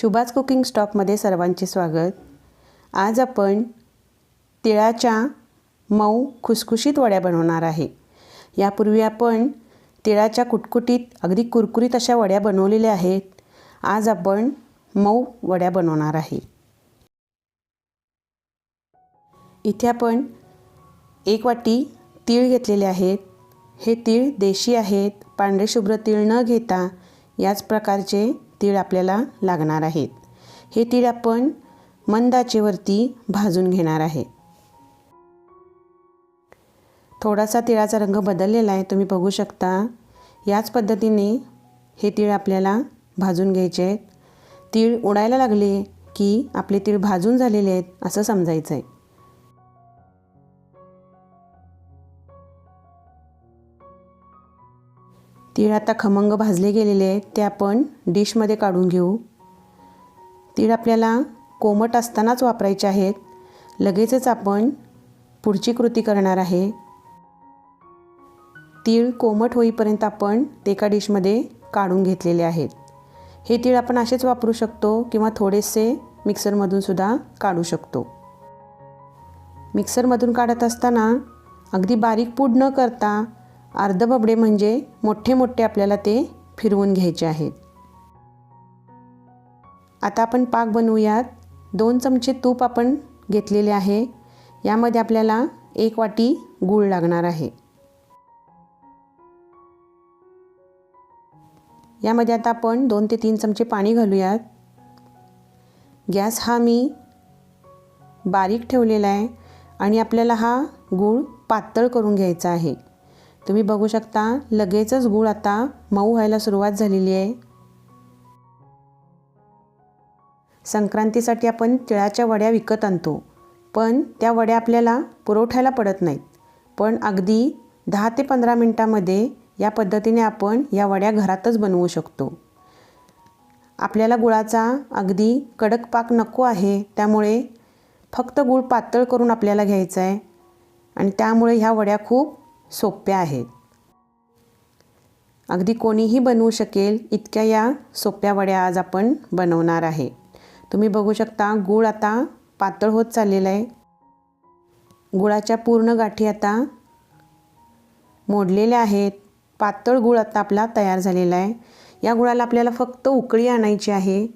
शुभाज cooking स्टॉपमध्ये सर्वांचे स्वागत. आज आपण तिळाच्या मऊ खुसखुशीत वड्या बनवणार आहे. यापूर्वी आपण तिळाच्या कुटकुटीत अगदी कुरकुरीत अशा वड्या बनवलेल्या आहेत. आज आपण मऊ वड्या बनवणार आहे. इथे आपण एक वाटी तीळ घेतलेले आहेत. हे तीळ देशी आहेत. पांढरे शुभ्र तीळ न घेता याच प्रकारचे तीळ आपल्याला लागणार आहेत. हे तीळ आपण मंदाचेवरती भाजून घेणार आहे. थोडासा तिळाचा रंग बदललेला आहे. तुम्ही बघू शकता याच पद्धतीने हे तीळ आपल्याला भाजून घ्यायचे आहेत. तीळ उडायला लागले की आपले तीळ भाजून झालेले आहेत असं समजायचं आहे तीळ आता खमंग भाजले गेलेले आहेत ते आपण डिशमध्ये काढून घेऊ. तीळ आपल्याला कोमट असतानाच वापरायचे आहेत. लगेचच आपण पुढची कृती करणार आहे. तीळ कोमट होईपर्यंत आपण ते एका डिशमध्ये काढून घेतलेले आहेत. हे तीळ आपण असेच वापरू शकतो किंवा थोडेसे मिक्सरमधून सुद्धा काढू शकतो. मिक्सरमधून काढत असताना अगदी बारीक पूड न करता अर्ध बबडे म्हणजे मोठे मोठे आपल्याला ते फिरवून घ्यायचे आहेत. आता आपण पाक बनवूयात. दोन चमचे तूप आपण घेतलेले आहे. यामध्ये आपल्याला एक वाटी गूळ लागणार आहे. यामध्ये आता आपण दोन ते तीन चमचे पाणी घालूयात. गॅस हा मी बारीक ठेवलेला आहे आणि आपल्याला हा गूळ पातळ करून घ्यायचा आहे. तुम्ही बघू शकता लगेचच गूळ आता मऊ व्हायला सुरुवात झालेली आहे. संक्रांतीसाठी आपण तिळाच्या वड्या विकत आणतो. पण त्या वड्या आपल्याला पुरवठ्याला पडत नाहीत. पण अगदी दहा ते पंधरा मिनटामध्ये या पद्धतीने आपण या वड्या घरातच बनवू शकतो. आपल्याला गुळाचा अगदी कडक पाक नको आहे त्यामुळे फक्त गूळ पातळ करून आपल्याला घ्यायचा आहे. आणि त्यामुळे ह्या वड्या खूप सोप्या आहेत. अगदी कोणीही बनवू शकेल इतक्या या सोप्या वड्या आज आपण बनवणार आहे. तुम्ही बघू शकता गूळ आता पातळ होत चाललेला आहे. गुळाच्या पूर्ण गाठी आता मोडलेल्या आहेत. पातळ गुळ आता आपला तयार झालेला आहे. या गुळाला आपल्याला फक्त उकळी आणायची आहे.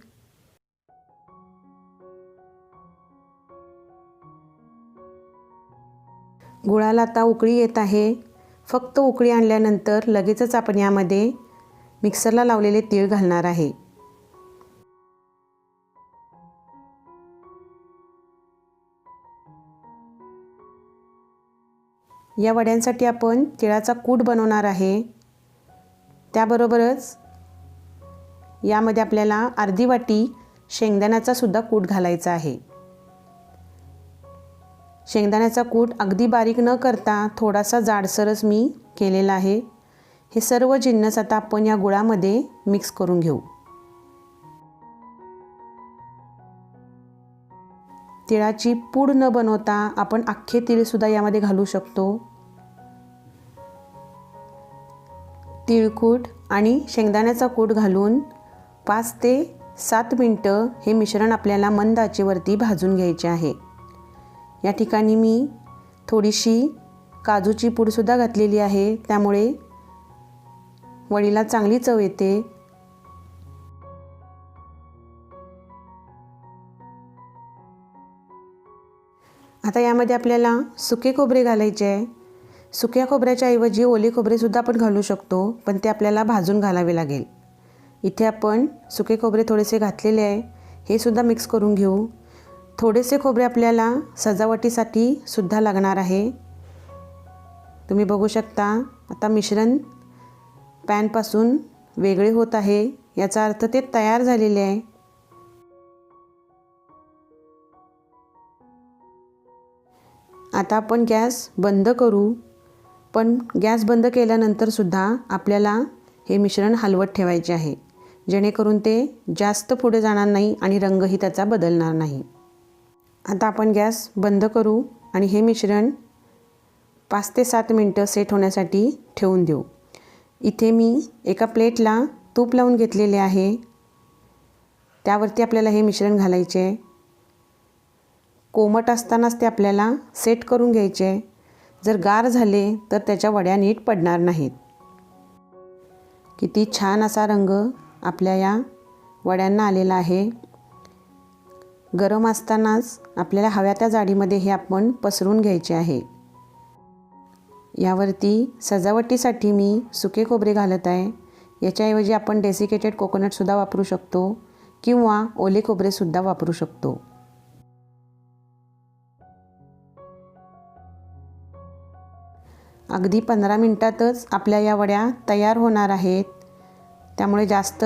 गुळाला आता उकळी येत आहे. फक्त उकळी आणल्यानंतर लगेचच आपण यामध्ये मिक्सरला लावलेले तीळ घालणार आहे. या वड्यांसाठी आपण तिळाचा कूट बनवणार आहे. त्याबरोबरच यामध्ये आपल्याला अर्धी वाटी शेंगदाण्याचासुद्धा कूट घालायचा आहे. शेंगदाण्याचा कूट अगदी बारीक न करता थोडासा जाडसरच मी केलेला आहे. हे सर्व जिन्नस आता आपण या गुळामध्ये मिक्स करून घेऊ. तिळाची पूड न बनवता आपण अख्खे तिळसुद्धा यामध्ये घालू शकतो. तिळकूट आणि शेंगदाण्याचा कूट घालून पाच ते सात मिनटं हे मिश्रण आपल्याला मंद आचेवरती भाजून घ्यायचे आहे. या ठिकाणी मी थोडीशी काजूची पूडसुद्धा घातलेली आहे. त्यामुळे वडीला चांगली चव येते. आता यामध्ये आपल्याला सुके खोबरे घालायचे आहे. सुक्या खोबऱ्याच्या ऐवजी ओले खोबरेसुद्धा आपण घालू शकतो पण ते आपल्याला भाजून घालावे लागेल. इथे आपण सुके खोबरे थोडेसे घातलेले आहे. हे सुद्धा मिक्स करून घेऊ. थोडेसे खोबरे आपल्याला सजावटीसाठी सुद्धा लागणार आहे. तुम्ही बघू शकता आता मिश्रण पॅनपासून वेगळे होत आहे. याचा अर्थ ते तयार झालेले आहे. आता आपण गॅस बंद करू. पण गॅस बंद केल्यानंतरसुद्धा आपल्याला हे मिश्रण हलवत ठेवायचे आहे. जेणेकरून ते जास्त पुढे जाणार नाही आणि रंगही त्याचा बदलणार नाही. आता आपण गॅस बंद करू आणि हे मिश्रण पाच ते सात मिनटं सेट होण्यासाठी ठेवून देऊ. इथे मी एका प्लेटला तूप लावून घेतलेले आहे. त्यावरती आपल्याला हे मिश्रण घालायचे आहे. कोमट असतानाच ते आपल्याला सेट करून घ्यायचे आहे. जर गार झाले तर त्याच्या वड्या नीट पडणार नाहीत. किती छान असा रंग आपल्या या वड्यांना आलेला आहे. गरम असतानाच आपल्याला हव्या त्या जाडीमध्ये हे आपण पसरून घ्यायचे आहे. यावरती सजावटीसाठी मी सुके खोबरे घालत आहे. याच्याऐवजी आपण डेसिकेटेड कोकोनटसुद्धा वापरू शकतो किंवा ओले खोबरेसुद्धा वापरू शकतो. अगदी पंधरा मिनटातच आपल्या या वड्या तयार होणार आहेत. त्यामुळे जास्त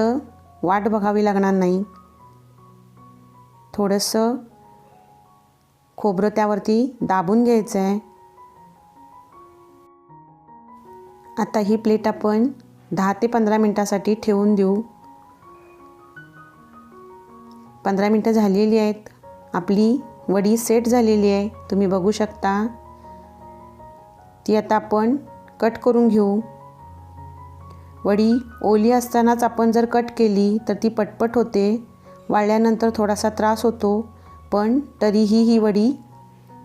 वाट बघावी लागणार नाही. थोडंसं खोबरं त्यावरती दाबून घ्यायचं आहे आता ही प्लेट आपण दहा ते पंधरा मिनटासाठी ठेवून देऊ. पंधरा मिनटं झालेली आहेत. आपली वडी सेट झालेली आहे. तुम्ही बघू शकता. ती आता आपण कट करून घेऊ. वडी ओली असतानाच आपण जर कट केली तर ती पटपट होते. वाळल्यानंतर थोडासा त्रास होतो पण तरीही ही वडी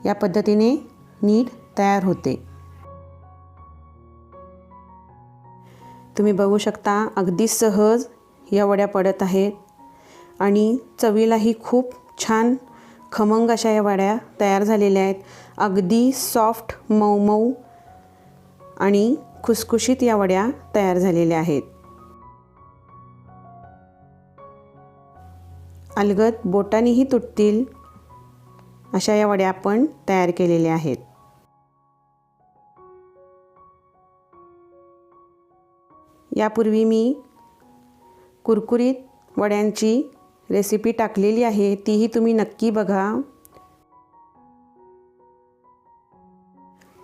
या पद्धतीने नीट तयार होते. तुम्ही बघू शकता अगदी सहज या वड्या पडत आहेत आणि चवीलाही खूप छान खमंग अशा या वड्या तयार झालेल्या आहेत. अगदी सॉफ्ट मऊ मऊ आणि खुसखुशीत या वड्या तयार झालेल्या आहेत. अलगद बोटानेही तुटतील अशा या वड्या आपण तयार केलेल्या आहेत. यापूर्वी मी कुरकुरीत वड्यांची रेसिपी टाकलेली आहे तीही तुम्ही नक्की बघा.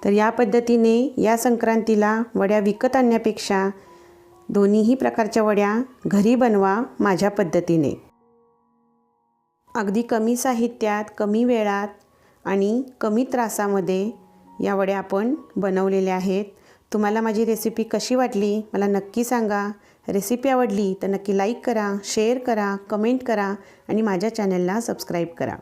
तर या पद्धतीने या संक्रांतीला वड्या विकत आणण्यापेक्षा दोन्हीही प्रकारच्या वड्या घरी बनवा माझ्या पद्धतीने. अगदी कमी साहित्यात कमी वेळात आणि कमी त्रासामध्ये या वड्या आपण बनवलेल्या आहेत. तुम्हाला माझी रेसिपी कशी वाटली? मला नक्की सांगा. रेसिपी आवडली तर नक्की लाईक करा शेअर करा कमेंट करा आणि माझ्या चॅनलला सबस्क्राईब करा.